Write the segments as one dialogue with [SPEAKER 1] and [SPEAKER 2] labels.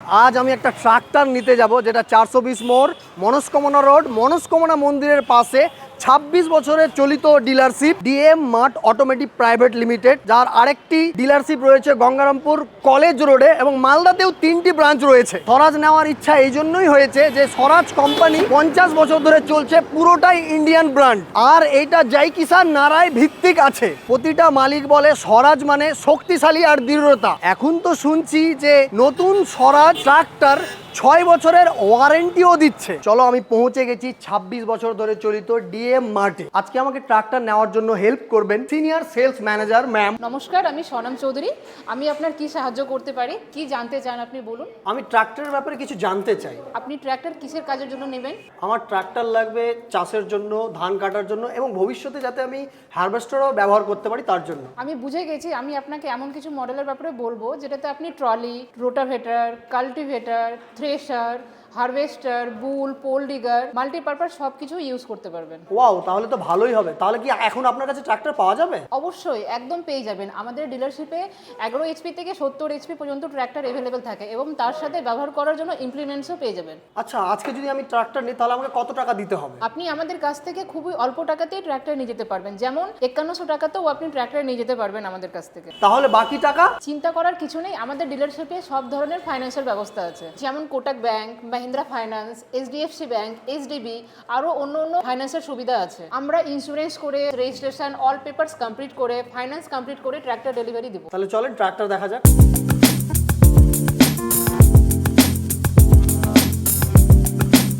[SPEAKER 1] আজ আমি একটা ট্রাক্টর নিতে যাব, যেটা চারশো বিশ মোড়, মনস্কমনা রোড, মনস্কমনা মন্দিরের পাশে। ছাব্বিশ বছরের চলিত dealership DM mart automatic private limited, যার আরেকটি ডিলারশিপ রয়েছে গঙ্গারামপুর কলেজ রোডে এবং মালদাতেও তিনটি ব্রাঞ্চ রয়েছে। স্বরাজ নেওয়ার ইচ্ছা এই জন্যই হয়েছে যে স্বরাজ কোম্পানি পঞ্চাশ বছর ধরে চলছে পুরোটাই ইন্ডিয়ান ব্র্যান্ড। আর এইটা জয় কিষান নারায় ভিত্তিক আছে। প্রতিটা মালিক বলে স্বরাজ মানে শক্তিশালী আর দৃঢ়তা। এখন তো শুনছি যে নতুন স্বরাজ ট্রাক্টর ছয় বছরের ওয়ারেন্টিও দিচ্ছে। চলো আমি পৌঁছে গেছি ২৬ বছর ধরে চলিত ডিএম মার্টে আজকে আমাকে ট্রাক্টর নেওয়ার জন্য হেল্প করবেন সিনিয়র সেলস ম্যানেজার ম্যাম
[SPEAKER 2] নমস্কার আমি সনম চৌধুরী। আমি আপনার কি সাহায্য করতে পারি? কি জানতে চান আপনি বলুন।
[SPEAKER 1] আমি ট্রাক্টরের ব্যাপারে কিছু জানতে চাই।
[SPEAKER 2] আপনি ট্র্যাক্টর কিসের কাজের জন্য নেবেন?
[SPEAKER 1] আমার ট্রাক্টর লাগবে চাষের জন্য ধান কাটার জন্য এবং ভবিষ্যতে যাতে আমি হারভেস্টারও ব্যবহার করতে পারি তার জন্য।
[SPEAKER 2] আমি বুঝে গেছি আমি আপনাকে এমন কিছু মডেলের ব্যাপারে বলব যেটাতে আপনি trolley rotavator cultivator thresher harvester bull pole digger multipurpose সব কিছু ইউজ করতে পারবেন।
[SPEAKER 1] ওয়াও তাহলে তো ভালোই হবে। তাহলে কি এখন আপনার কাছে ট্রাক্টর পাওয়া যাবে?
[SPEAKER 2] অবশ্যই একদম পেয়ে যাবেন। আমাদের ডিলারশিপে এগারো এইচপি থেকে সত্তর এইচপি পর্যন্ত ট্র্যাক্টর অ্যাভেলেবেল থাকে এবং তার সাথে ব্যবহার করার জন্য ইমপ্লিমেন্টসও পেয়ে যাবেন।
[SPEAKER 1] আচ্ছা আজকে যদি আমি ট্রাক্টর নিই তাহলে আমাকে কত টাকা দিতে হবে?
[SPEAKER 2] আপনি আমাদের কাছ থেকে খুবই অল্প টাকাতেই ট্র্যাক্টর নিয়ে যেতে পারবেন। যেমন একান্নশো টাকাতেও আপনি ট্র্যাক্টর নিয়ে যেতে পারবেন আমাদের কাছ থেকে।
[SPEAKER 1] তাহলে বাকি টাকা?
[SPEAKER 2] চিন্তা করার কিছু নেই আমাদের ডিলারশিপে সব ধরনের ফাইন্যান্সিয়াল ব্যবস্থা আছে। যেমন Kotak bank Mahindra finance HDFC bank HDB আরও অন্য অন্য ফাইন্যান্সের সুবিধা আছে। আমরা ইন্স্যুরেন্স করে রেজিস্ট্রেশন অল পেপারস কমপ্লিট করে ফাইন্যান্স কমপ্লিট করে ট্র্যাক্টর ডেলিভারি দিব।
[SPEAKER 1] তাহলে চলেন ট্র্যাক্টর দেখা যাক।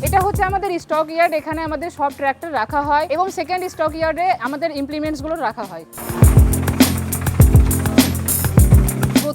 [SPEAKER 2] এটা হচ্ছে আমাদের স্টক ইয়ার্ড এখানে আমাদের সব ট্র্যাক্টর রাখা হয় এবং সেকেন্ড স্টক ইয়ার্ডে আমাদের ইমপ্লিমেন্টসগুলো রাখা হয়।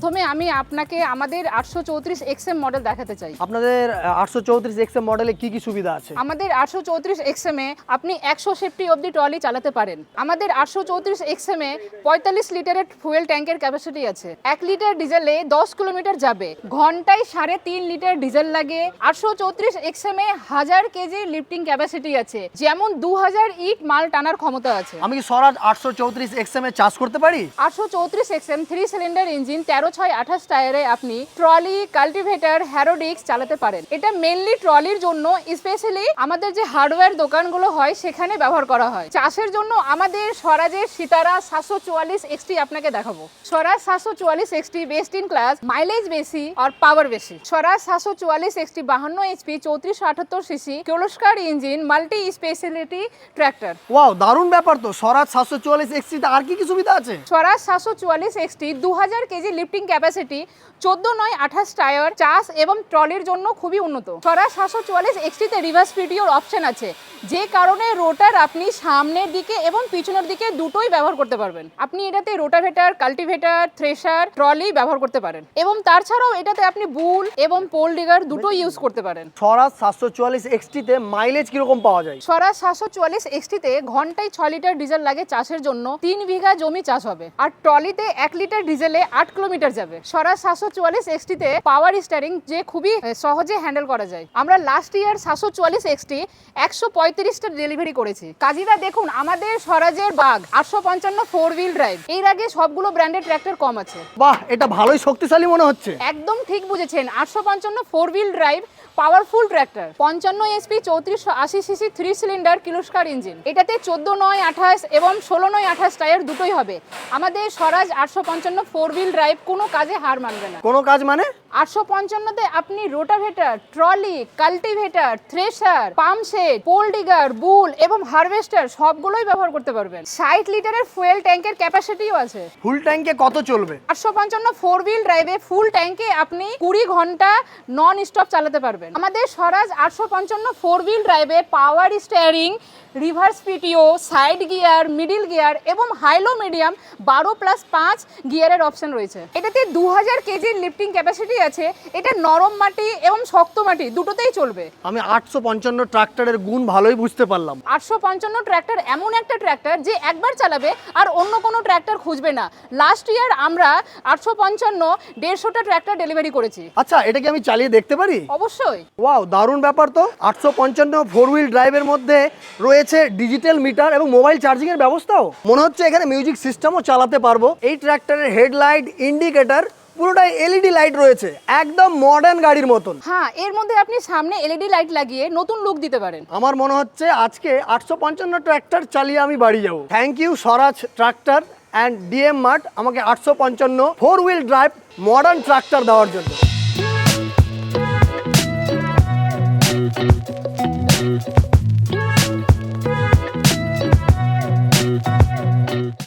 [SPEAKER 2] প্রথমে আমি আপনাকে আমাদের আটশো চৌত্রিশ এক্সএম মডেল দেখাতে চাই।
[SPEAKER 1] আপনাদের আটশো চৌত্রিশ এক্সএম মডেলে কি কি সুবিধা আছে?
[SPEAKER 2] আমাদের আটশো চৌত্রিশ এক্সএম এ আপনি একশো সেফটি অবধি ট্রলি চালাতে পারেন। আমাদের আটশো চৌত্রিশ এক্সএম এ পঁয়তাল্লিশ লিটারের ফুয়েল ট্যাঙ্কের ক্যাপাসিটি আছে। এক লিটার ডিজেলে দশ কিলোমিটার যাবে। ঘন্টায় সাড়ে তিন লিটার ডিজেল লাগে। আটশো চৌত্রিশ এক্সএম এ হাজার কেজি লিফটিং ক্যাপাসিটি আছে। যেমন দু হাজার ইট মাল টানার ক্ষমতা আছে।
[SPEAKER 1] আমি কি স্বরাজ আটশো চৌত্রিশ এক্সএম এ চাষ করতে পারি?
[SPEAKER 2] আটশো চৌত্রিশ এক্সএম থ্রি সিলিন্ডার ইঞ্জিন তেরো ছয় আঠাশ টায়ারে আপনি ট্রলি কাল্টিভেটার হ্যারোডিক্স চালাতে পারেন। এটা মেনলি ট্রলির জন্য স্পেশালি আমাদের যে হার্ডওয়্যার দোকানগুলো হয় সেখানে ব্যবহার করা হয়। চাষের জন্য আমাদের স্বরাজের সিতারা সাতশো চুয়াল্লিশ এক্সটি আপনাকে দেখাবো। স্বরাজ সাতশো চুয়াল্লিশ XT best in class mileage বেশি আর পাওয়ার বেশি। স্বরাজ সাতশো চুয়াল্লিশ এক্সটি বাহান্ন এইচপি চৌত্রিশশো আটাত্তর CC Kirloskar engine multi speciality tractor.
[SPEAKER 1] Wow দারুণ ব্যাপার তো। স্বরাজ সাতশো চুয়াল্লিশ এক্সিতে আর কি কি সুবিধা আছে?
[SPEAKER 2] স্বরাজ সাতশো চুয়াল্লিশ এক্সটি দু হাজার কেজি লিফটিং ক্যাপাসিটি চোদ্দ নয় আঠাশ টায়ার চাষ এবং ট্রলির জন্য খুবই উন্নত। স্বরাজ সাতশো চুয়াল্লিশ এক্সটিতে রিভার্স পিটিওর অপশন আছে। যে কারণে রোটার আপনি সামনের দিকে এবং পিছনের দিকে দুটোই ব্যবহার করতে পারবেন। আপনি এটাতে রোটাভেটার কাল্টিভেটার থ্রেশার ট্রলি ব্যবহার করতে পারেন। এবং তার ছাড়াও এটাতে আপনি বুল এবং পোল ডিগার দুটোই ইউজ করতে পারেন।
[SPEAKER 1] স্বরাজ সাতশো চুয়াল্লিশ এক্সটিতে মাইলেজ কীরকম পাওয়া যায়?
[SPEAKER 2] স্বরাজ সাতশো চুয়াল্লিশ এক্সটিতে ঘন্টায় ছ লিটার ডিজেল লাগে চাষের জন্য। তিন বিঘা জমি চাষ হবে। আর ট্রলিতে এক লিটার ডিজেলে আট কিলোমিটার যাবে। স্বরাজ সাতশো চুয়াল্লিশ এক্সটিতে পাওয়ার স্টারিং যে খুবই সহজে হ্যান্ডেল করা যায়। আমরা লাস্ট ইয়ার সাতশো চুয়াল্লিশ এক্সটি একশো পঁয়ত্রিশটা ডেলিভারি করেছি। কাজীরা দেখুন আমাদের স্বরাজের বাঘ আটশো পঞ্চান্ন ফোর হুইল ড্রাইভ এর আগে সবগুলো ব্র্যান্ডের ট্র্যাক্টর কম আছে।
[SPEAKER 1] বাহ এটা ভালোই শক্তিশালী মনে হচ্ছে।
[SPEAKER 2] একদম ঠিক বুঝেছেন আটশো পঞ্চান্ন four wheel drive powerful tractor পঞ্চান্ন এসপি চৌত্রিশশো আশি CC three cylinder Kirloskar engine এটাতে চোদ্দ নয় আঠাশ এবং ষোলো নয় আঠাশ টায়ার দুটোই হবে। আমাদের স্বরাজ আটশো পঞ্চান্ন ফোর হুইল ড্রাইভ কোনো কাজে হার মানবে না।
[SPEAKER 1] কোনো কাজ মানে?
[SPEAKER 2] আটশো পঞ্চান্নতে আপনি rotavator trolley cultivator thresher pump set pole digger bull এবং হারভেস্টার সবগুলোই ব্যবহার করতে পারবেন। ষাট লিটারের ফুয়েল ট্যাঙ্কের ক্যাপাসিটিও আছে।
[SPEAKER 1] ফুল ট্যাঙ্কে কত চলবে?
[SPEAKER 2] আটশো পঞ্চান্ন ফোর হুইল ড্রাইভে ফুল ট্যাঙ্কে আপনি কুড়ি ঘণ্টা নন স্টপ চালাতে পারবেন। আমাদের স্বরাজ আটশো পঞ্চান্ন ফোর হুইল ড্রাইভে power steering reverse PTO side gear middle gear এবং হাইলো মিডিয়াম বারো প্লাস পাঁচ গিয়ারের অপশন রয়েছে। এটাতে দু হাজার কেজির লিফটিং ক্যাপাসিটি আছে। এটা নরম মাটি এবং শক্ত মাটি দুটোতেই চলবে।
[SPEAKER 1] আমি আটশো পঞ্চান্ন ট্রাক্টরের গুণ ভালোই বুঝতে পারলাম।
[SPEAKER 2] আটশো পঞ্চান্ন ট্র্যাক্টর এমন একটা ট্র্যাক্টর যে একবার চালাবে আর অন্য কোনো ট্র্যাক্টর খুঁজবে না। লাস্ট ইয়ার আমরা আটশো পঞ্চান্ন দেড়শোটা ট্র্যাক্টর ডেলিভারি করেছি।
[SPEAKER 1] আচ্ছা এটা কি আমি চালিয়ে দেখতে পারি?
[SPEAKER 2] অবশ্যই।
[SPEAKER 1] ওয়াও দারুণ ব্যাপার তো। আটশো পঞ্চান্ন ফোর হুইল ড্রাইভের মধ্যে রয়েছে ডিজিটাল মিটার এবং মোবাইল চার্জিং এর ব্যবস্থাও। মনে হচ্ছে এখানে মিউজিক সিস্টেমও চালাতে পারব। এই ট্র্যাক্টরের হেডলাইট ইন্ডিকেটর পুরোটাই এলইডি লাইট রয়েছে। একদম মডার্ন গাড়ির মতন।
[SPEAKER 2] হ্যাঁ এর মধ্যে আপনি সামনে এলইডি লাইট লাগিয়ে নতুন লুক দিতে পারেন।
[SPEAKER 1] আমার মনে হচ্ছে আজকে আটশো পঞ্চান্ন ট্র্যাক্টর চালিয়ে আমি বাড়ি যাব। Thank you Swaraj tractor and DM mart আমাকে আটশো পঞ্চান্ন four wheel drive modern tractor দেওয়ার জন্য।